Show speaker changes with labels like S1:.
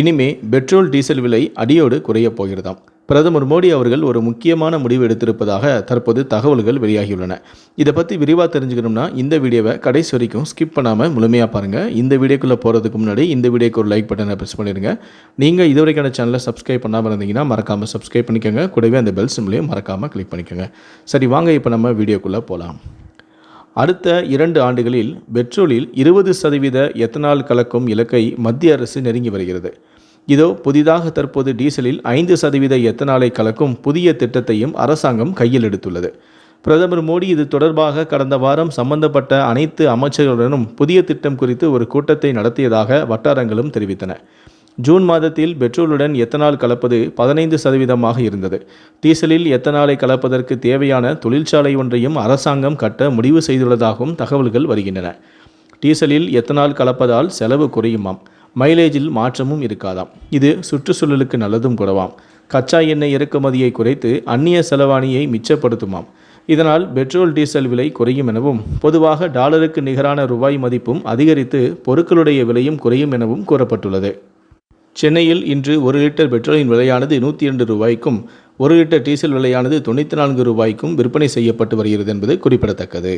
S1: இனிமே petrol diesel விலை அடியோடு குறையப் போகிறதாம். பிரதமர் மோடி அவர்கள் ஒரு முக்கியமான முடிவு எடுத்திருப்பதாக தற்போது தகவல்கள் வெளியாகியுள்ளன. இதை பற்றி விரிவாக தெரிஞ்சுக்கணும்னா இந்த வீடியோவை கடைசி வரைக்கும் ஸ்கிப் பண்ணாமல் முழுமையாக பாருங்கள் இந்த வீடியோக்குள்ளே போகிறதுக்கு முன்னாடி இந்த வீடியோக்கு ஒரு லைக் பட்டனை ப்ரெஸ் பண்ணிடுங்க. நீங்கள் இதுவரைக்கான சேனலை சப்ஸ்கிரைப் பண்ணாமல் இருந்தீங்கன்னா மறக்காமல் சப்ஸ்கிரைப் பண்ணிக்கோங்க. கூடவே அந்த பெல் சிம்லையும் மறக்காமல் கிளிக் பண்ணிக்கோங்க. சரி வாங்க இப்போ நம்ம வீடியோக்குள்ளே போகலாம் அடுத்த இரண்டு ஆண்டுகளில் பெட்ரோலில் இருபது சதவீத எத்தனால் கலக்கும் இலக்கை மத்திய அரசு நெருங்கி வருகிறது. இதோ புதிதாக தற்போது டீசலில் ஐந்து சதவீத எத்தனாலை கலக்கும் புதிய திட்டத்தையும் அரசாங்கம் கையில் எடுத்துள்ளது. பிரதமர் மோடி இது தொடர்பாக கடந்த வாரம் சம்பந்தப்பட்ட அனைத்து அமைச்சர்களுடனும் புதிய திட்டம் குறித்து ஒரு கூட்டத்தை நடத்தியதாக வட்டாரங்களும் தெரிவித்தன. ஜூன் மாதத்தில் பெட்ரோலுடன் எத்தனால் கலப்பது பதினைந்து சதவீதமாக இருந்தது. டீசலில் எத்தனாலை கலப்பதற்கு தேவையான தொழிற்சாலை ஒன்றையும் அரசாங்கம் கட்ட முடிவு செய்துள்ளதாகவும் தகவல்கள் வருகின்றன. டீசலில் எத்தனால் கலப்பதால் செலவு குறையுமாம். மைலேஜில் மாற்றமும் இருக்காதாம். இது சுற்றுச்சூழலுக்கு நல்லதும் கூடவாம். கச்சா எண்ணெய் இறக்குமதியை குறைத்து அந்நிய செலவாணியை மிச்சப்படுத்துமாம். இதனால் பெட்ரோல் டீசல் விலை குறையும் எனவும் பொதுவாக டாலருக்கு நிகரான ரூபாய் மதிப்பும் அதிகரித்து பொருட்களுடைய விலையும் குறையும் எனவும் கூறப்பட்டுள்ளது. சென்னையில் இன்று ஒரு லிட்டர் பெட்ரோலின் விலையானது நூற்றி இரண்டு ரூபாய்க்கும் ஒரு லிட்டர் டீசல் விலையானது தொண்ணூற்றி நான்கு ரூபாய்க்கும் விற்பனை செய்யப்பட்டு வருகிறது என்பது குறிப்பிடத்தக்கது.